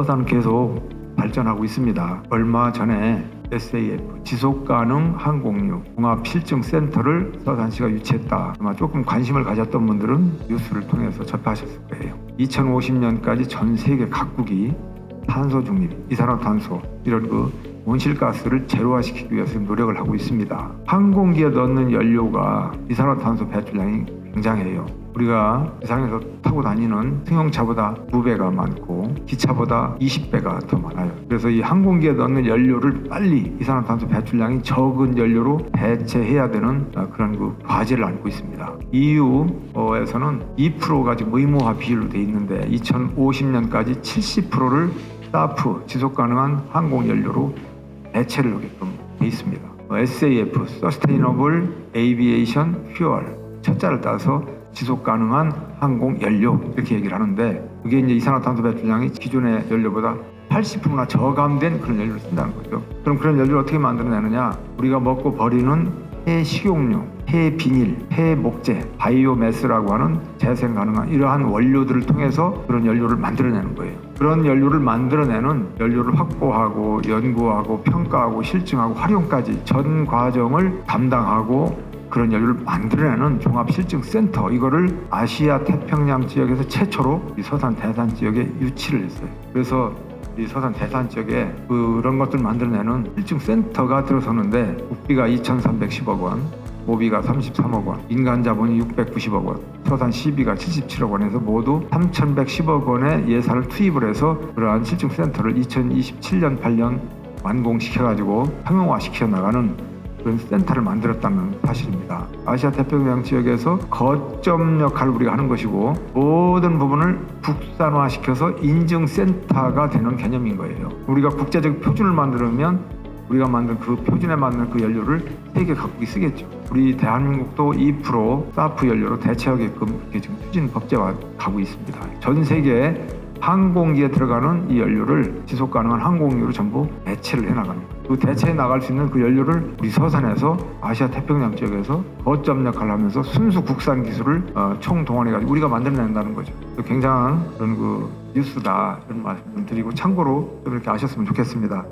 서산은 계속 발전하고 있습니다. 얼마 전에 SAF 지속 가능 항공유 종합 실증 센터를 서산시가 유치했다. 아마 조금 관심을 가졌던 분들은 뉴스를 통해서 접하셨을 거예요. 2050년까지 전 세계 각국이 탄소 중립, 이산화탄소 이런 그 온실가스를 제로화시키기 위해서 노력을 하고 있습니다. 항공기에 넣는 연료가 이산화탄소 배출량이 굉장해요. 우리가 세상에서 타고 다니는 승용차보다 2배가 많고 기차보다 20배가 더 많아요. 그래서 이 항공기에 넣는 연료를 빨리 이산화탄소 배출량이 적은 연료로 대체해야 되는 아, 그런 그 과제를 안고 있습니다. EU에서는 2%가 지금 의무화 비율로 돼 있는데 2050년까지 70%를 사프 지속 가능한 항공 연료로 대체를 하게끔 돼 있습니다. 어, SAF Sustainable Aviation Fuel 첫자를 따서 지속 가능한 항공 연료 이렇게 얘기를 하는데 그게 이제 이산화탄소 배출량이 기존의 연료보다 80%나 저감된 그런 연료를 쓴다는 거죠. 그럼 그런 연료를 어떻게 만들어내느냐? 우리가 먹고 버리는 폐 식용유, 폐 비닐, 폐 목재, 바이오매스라고 하는 재생 가능한 이러한 원료들을 통해서 그런 연료를 만들어내는 거예요. 그런 연료를 만들어내는 연료를 확보하고 연구하고 평가하고 실증하고 활용까지 전 과정을 담당하고 그런 연료를 만들어내는 종합실증센터 이거를 아시아 태평양 지역에서 최초로 이 서산 대산 지역에 유치를 했어요. 그래서 이 서산 대산 지역에 그런 것들 만들어내는 실증센터가 들어섰는데 국비가 2,310억 원, 모비가 33억 원, 인간 자본이 690억 원, 서산 시비가 77억 원에서 모두 3,110억 원의 예산을 투입을 해서 그러한 실증센터를 2027년 8년 완공시켜가지고 상용화시켜 나가는 그런 센터를 만들었다는 사실입니다. 아시아 태평양 지역에서 거점 역할을 우리가 하는 것이고 모든 부분을 국산화시켜서 인증센터가 되는 개념인 거예요. 우리가 국제적 표준을 만들면 우리가 만든 그 표준에 맞는 그 연료를 세계 각국이 쓰겠죠. 우리 대한민국도 2% 사프 연료로 대체하게끔 이렇게 지금 추진 법제화 가고 있습니다. 전 세계 항공기에 들어가는 이 연료를 지속 가능한 항공유로 전부 대체를 해나가는 거예요. 그 대체해 나갈 수 있는 그 연료를 우리 서산에서 아시아 태평양 지역에서 거점 역할을 하면서 순수 국산 기술을 어, 총동원해 가지고 우리가 만들어낸다는 거죠. 그 굉장한 그런 그 뉴스다 이런 말씀 드리고 참고로 좀 이렇게 아셨으면 좋겠습니다.